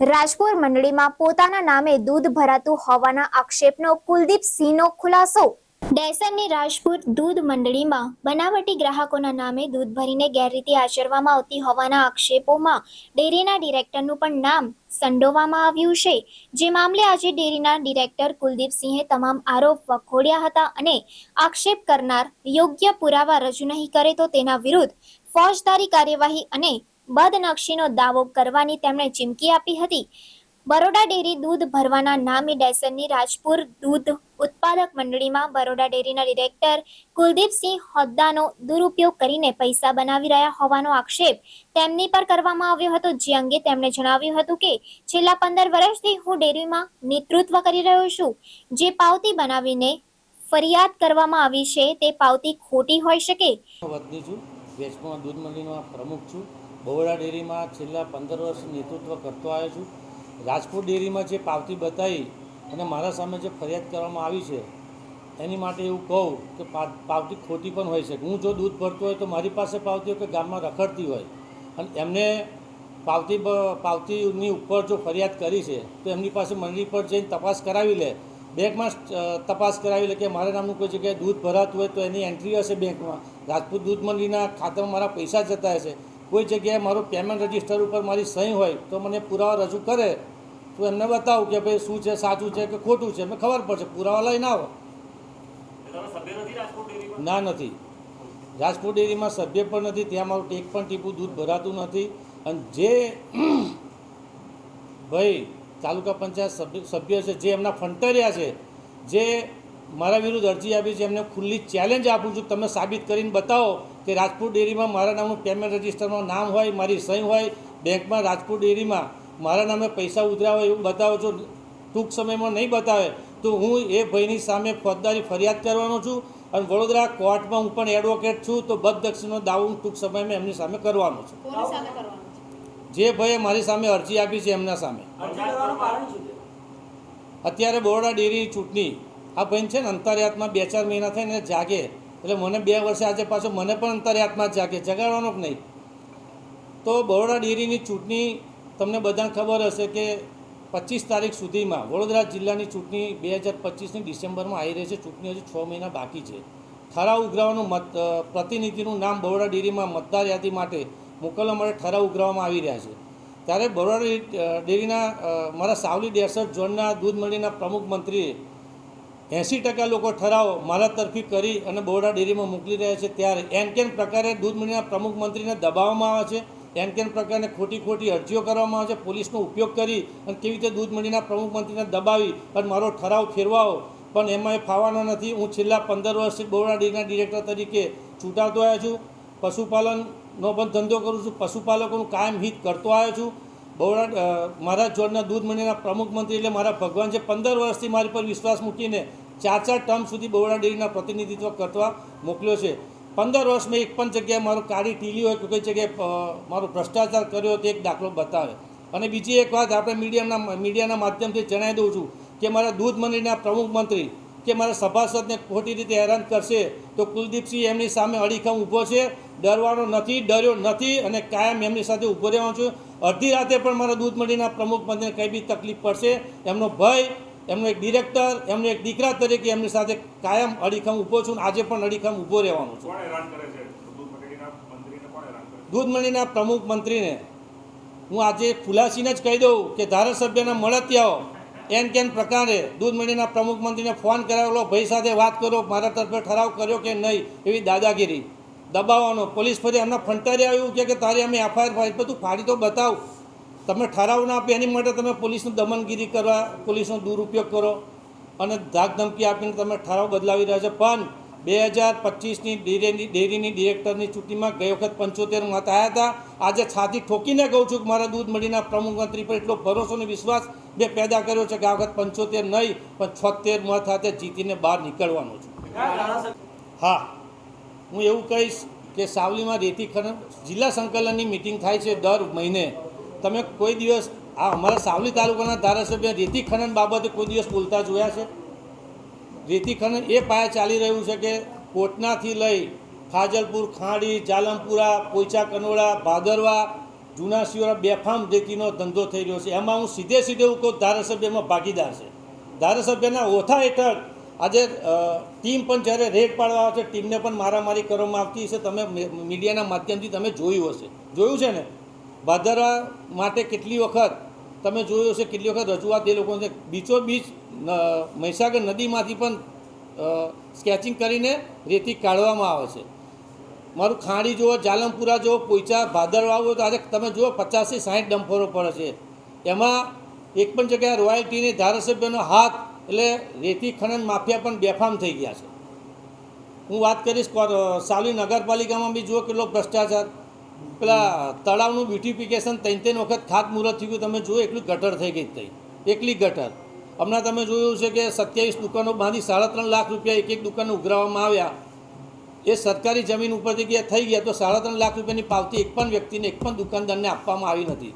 રાજપુર મંડળીમાં પોતાના નામે દૂધ ભરાતું હોવાના આક્ષેપનો કુલદીપ સિંહનો ખુલાસો. ડેસનની રાજપુર દૂધ મંડળીમાં બનાવટી ગ્રાહકોના નામે દૂધ ભરીને ગેરરીતિ આચરવામાં આવતી હોવાના આક્ષેપોમાં ડેરીના ડિરેક્ટરનું પણ નામ સંડોવામાં આવ્યું છે. જે મામલે આજે ડેરીના ડિરેક્ટર કુલદીપસિંહે તમામ આરોપ વખોડ્યા હતા અને આક્ષેપ કરનાર યોગ્ય પુરાવા રજૂ નહીં કરે તો તેના વિરુદ્ધ ફોજદારી કાર્યવાહી અને બદનક્ષીનો દાવો કરવાની તેમણે ચીમકી આપી હતી. બરોડા ડેરી દૂધ ભરવાના નામી ડેસનની રાજપુર દૂધ ઉત્પાદક મંડળીમાં બરોડા ડેરીના ડિરેક્ટર કુલદીપસિંહ હોદ્દાનો દુરુપયોગ કરીને પૈસા બનાવી રહ્યા હોવાનો આક્ષેપ તેમની પર કરવામાં આવ્યો હતો. જે અંગે તેમણે જણાવ્યું હતું કે, છેલ્લા પંદર વર્ષથી હું ડેરીમાં નેતૃત્વ કરી રહ્યો છું. જે પાવતી બનાવીને ફરિયાદ કરવામાં આવી છે તે પાવતી ખોટી હોઈ શકે. દૂધ મંડળીનો પ્રમુખ છું. બરોડા ડેરીમાં છેલ્લા પંદર વર્ષ નેતૃત્વ કરતો આવ્યો છું. રાજકોટ ડેરીમાં જે પાવતી બતાવી અને મારા સામે જે ફરિયાદ કરવામાં આવી છે, એની માટે એવું કહું કે પાવતી ખોટી પણ હોઈ શકે. હું જો દૂધ ભરતો હોય તો મારી પાસે પાવતી હોય કે ગામમાં રખડતી હોય. અને એમને પાવતી પાવતીની ઉપર જો ફરિયાદ કરી છે, તો એમની પાસે મંડળી પર જઈને તપાસ કરાવી લે. બેંકમાં તપાસ કરાવી લે કે મારા નામનું કોઈ જગ્યાએ દૂધ ભરાતું હોય તો એની એન્ટ્રી હશે બેંકમાં. રાજપૂત દૂધ મંડળીના ખાતામાં મારા પૈસા જતા હશે. કોઈ જગ્યાએ મારું પેમેન્ટ રજિસ્ટર ઉપર મારી સહી હોય તો મને પુરાવા રજૂ કરે તો એમને બતાવું કે ભાઈ શું છે સાચું છે કે ખોટું છે એમને ખબર પડશે પુરાવા લઈને આવો. ના નથી. રાજકોટ ડેરીમાં સભ્ય પણ નથી ત્યાં મારું એક પણ ટીપું દૂધ ભરાતું નથી. અને જે ભાઈ તાલુકા પંચાયત સભ્ય સભ્ય છે જે એમના ફંટરિયા છે જે મારા વિરુદ્ધ અરજી આપી છે એમને ખુલ્લી ચેલેન્જ આપું છું. તમે સાબિત કરીને બતાવો કે રાજપુત ડેરીમાં મારા નામનું પેમેન્ટ રજિસ્ટરમાં નામ હોય મારી સહી હોય બેંકમાં રાજપુત ડેરીમાં મારા નામે પૈસા ઉતર્યા હોય એવું બતાવો છો ટૂંક સમયમાં નહીં બતાવે તો હું એ ભાઈની સામે ફોજદારી ફરિયાદ કરવાનો છું અને વડોદરા કોર્ટમાં હું પણ એડવોકેટ છું તો બદદક્ષિણનો દાવો હું ટૂંક સમયમાં એમની સામે કરવાનો છું. કોની સામે કરવાનું છે? જે ભાઈએ મારી સામે અરજી આપી છે એમના સામે. અત્યારે બરોડા ડેરીની ચૂંટણી આ ભાઈ છે ને અંતરયાતમાં બે ચાર મહિના થઈને જાગે. એટલે મને બે વર્ષે આજે પાછો મને પણ અંતરયાતમાં જાગે, જગાડવાનો જ નહીં. તો બરોડા ડેરીની ચૂંટણી તમને બધાને ખબર હશે કે પચીસ તારીખ સુધીમાં વડોદરા જિલ્લાની ચૂંટણી બે હજાર પચીસની ડિસેમ્બરમાં આવી રહી છે. ચૂંટણી હજી છ મહિના બાકી છે. ઠરાવ ઉઘરાવાનું મત પ્રતિનિધિનું નામ બરોડા ડેરીમાં મતદાર યાદી માટે મોકલવા માટે ઠરાવ ઉઘરાવવામાં આવી રહ્યા છે. ત્યારે બરોડા ડેરીના મારા સાવલી ડેસર ઝોનના દૂધ મંડળીના પ્રમુખ મંત્રીએ એંસી ટકા લોકો ઠરાવ મારા તરફી કરી અને બરોડા ડેરીમાં મોકલી રહ્યા છે. ત્યારે એન કેન પ્રકારે દૂધ મંડળીના પ્રમુખ મંત્રીને દબાવવામાં આવે છે. એન કેન પ્રકારની ખોટી ખોટી અરજીઓ કરવામાં આવે છે. પોલીસનો ઉપયોગ કરી અને કેવી રીતે દૂધ મંડળીના પ્રમુખ મંત્રીને દબાવી અને મારો ઠરાવ ફેરવાવો. પણ એમાં એ ફાવાનો નથી. હું છેલ્લા પંદર વર્ષથી બરોડા ડેરીના ડિરેક્ટર તરીકે ચૂંટાતો આવ્યો છું. પશુપાલનનો પણ ધંધો કરું છું. પશુપાલકોનું કાયમ હિત કરતો આવ્યો છું. બરોડા મારા જોડના દૂધ મંડળના પ્રમુખ મંત્રી એટલે મારા ભગવાન છે, પંદર વર્ષથી મારી પર વિશ્વાસ મૂકીને ચાર ચાર ટર્મ સુધી બરોડા ડેરીના પ્રતિનિધિત્વ કરવા મોકલ્યો છે. પંદર વર્ષમાં એક પણ જગ્યાએ મારું કાળી ટીલી હોય કે કોઈ જગ્યાએ મારો ભ્રષ્ટાચાર કર્યો તો એક દાખલો બતાવે. અને બીજી એક વાત આપણે મીડિયાના મીડિયાના માધ્યમથી જણાવી દઉં છું કે મારા દૂધ મંડળીના પ્રમુખ મંત્રી કે મારા સભાસદને ખોટી રીતે હેરાન કરશે તો કુલદીપસિંહ એમની સામે અડીખમ ઊભો છે. ડરવાનો નથી ડર્યો નથી અને કાયમ એમની સાથે ઊભો રહેવાનો છું. અડધી રાતે પણ મારા દૂધ મંડીના પ્રમુખ મંત્રીને કંઈ બી તકલીફ પડશે. એમનો ભય એમનો એક ડિરેક્ટર એમનો એક દીકરા તરીકે એમની સાથે કાયમ અડીખમ ઊભો છું અને આજે પણ અડીખમ ઊભો રહેવાનો છું. દૂધ મંડળીના પ્રમુખ મંત્રીને હું આજે ખુલાસીને જ કહી દઉં કે ધારાસભ્યના મળતિયાઓ એન કેન પ્રકારે દૂધ મંડળીના પ્રમુખ મંત્રીને ફોન કરાવેલો, ભાઈ સાથે વાત કરો, મારા તરફે ઠરાવ કર્યો કે નહીં? એવી દાદાગીરી. દબાવવાનો. પોલીસ ફરી એમના ફંટારી આવ્યું કે તારે અમે એફઆઈઆર ફાડી તું ફાડી તો બતાવ. તમે ઠરાવ ના આપી એની માટે તમે પોલીસનું દમનગીરી કરવા, પોલીસનો દુરુપયોગ કરો. અને ધાક ધમકી આપીને તમે ઠરાવ બદલાવી રહ્યા છો. પણ બે હજાર પચીસની ડેરીની ડેરીની ડિરેક્ટરની ચૂંટણીમાં ગઈ વખત પંચોતેર મત આવ્યા હતા. આજે છાતી ઠોકીને કહું છું કે મારા દૂધ મંડીના પ્રમુખ મંત્રી પર એટલો ભરોસો અને વિશ્વાસ બે પેદા કર્યો છે કે આ વખત પંચોતેર નહીં, પણ છોતેર મત સાથે જીતીને બહાર નીકળવાનો છું. હા, હું એવું કહીશ કે સાવલીમાં રેતી ખનન જિલ્લા સંકલનની મિટિંગ થાય છે દર મહિને. તમે કોઈ દિવસ આ અમારા સાવલી તાલુકાના ધારાસભ્ય રેતી ખનન બાબતે કોઈ દિવસ બોલતા જોયા છે? રેતી ખનન એ પાયા ચાલી રહ્યું છે કે કોટનાથી લઈ ખાજલપુર, ખાડી, જાલમપુરા પોઈચા કનોડા ભાદરવા, જૂના શિવરા બેફામ રેતીનો ધંધો થઈ રહ્યો છે. એમાં હું સીધે સીધે હું કહું, ધારાસભ્યમાં ભાગીદાર છે. ધારાસભ્યના ઓથા હેઠળ આજે ટીમ પણ જ્યારે રેડ પાડવા આવે છે, ટીમને પણ મારામારી કરવામાં આવતી હશે. તમે મીડિયાના માધ્યમથી તમે જોયું હશે. જોયું છે ને? ભાદરવા માટે કેટલી વખત, તમે જોયું હશે કેટલી વખત રજૂઆત એ લોકો છે. બીચો બીચ મહીસાગર નદીમાંથી પણ સ્કેચિંગ કરીને રેતી કાઢવામાં આવે છે. મારું ખાડી જુઓ, જાલમપુરા જુઓ, પોઈચા, ભાદરવા આવો તો આજે તમે જુઓ, પચાસથી સાઠ ડમ્ફરો પડે છે. એમાં એક પણ જગ્યાએ રોયલ્ટીની ધારાસભ્યનો હાથ, એટલે રેતી ખનન માફિયા પણ બેફામ થઈ ગયા છે. હું વાત કરીશ સાવલી નગરપાલિકામાં બી જુઓ કેટલો ભ્રષ્ટાચાર. પેલા તળાવનું બ્યુટિફિકેશન ત્રણ ત્રણ વખત ખાતમુહૂર્ત થઈ ગયું તમે જુઓ, એટલું ગટર થઈ ગઈ થઈ એકલી ગટર. હમણાં તમે જોયું છે કે સત્યાવીસ દુકાનો બાંધી સાડા ત્રણ લાખ રૂપિયા એક એક દુકાન ઉઘરાવવામાં આવ્યા. એ સરકારી જમીન ઉપરથી ગયા થઈ ગયા તો સાડા ત્રણ લાખ રૂપિયાની પાવતી એક પણ વ્યક્તિને, એક પણ દુકાનદારને આપવામાં આવી નથી.